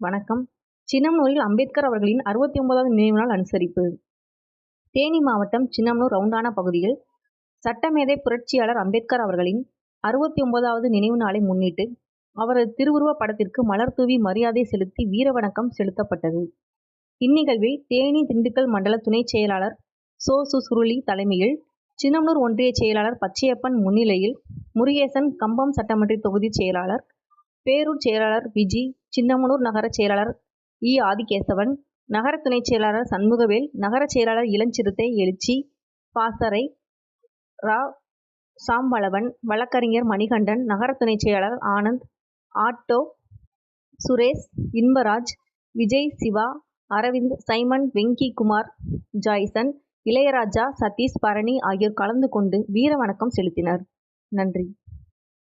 வணக்கம். சின்னமனூரில் அம்பேத்கர் அவர்களின் அறுபத்தி ஒன்பதாவது நினைவு நாள் அனுசரிப்பு. தேனி மாவட்டம் சின்னம்னூர் ரவுண்டானா பகுதியில் சட்டமேதை புரட்சியாளர் அம்பேத்கர் அவர்களின் அறுபத்தி ஒன்பதாவது நினைவு நாளை முன்னிட்டு அவரது திருவுருவப் படத்திற்கு மலர் தூவி மரியாதை செலுத்தி வீர வணக்கம் செலுத்தப்பட்டது. இந்நிகழ்வில் தேனி திண்டுக்கல் மண்டல துணைச் செயலாளர் சோ சு சுருளி தலைமையில் சின்னமனூர் ஒன்றிய செயலாளர் பச்சையப்பன் முன்னிலையில் முருகேசன் கம்பம் சட்டமன்ற தொகுதி செயலாளர் பேரூர் செயலாளர் விஜி சின்னமனூர் நகர செயலாளர் இ. ஆதிகேசவன் நகர துணைச் செயலாளர் சண்முகவேல் நகர செயலாளர் இளஞ்சிறுத்தை எழுச்சி பாசறை ரா. சாம்பளவன் வழக்கறிஞர் மணிகண்டன் நகர துணைச் செயலாளர் ஆனந்த் ஆட்டோ சுரேஷ் இன்பராஜ் விஜய் சிவா அரவிந்த் சைமன் வெங்கி குமார் ஜாய்சன் இளையராஜா சதீஷ் பரணி ஆகியோர் கலந்து கொண்டு வீர வணக்கம் செலுத்தினர். நன்றி.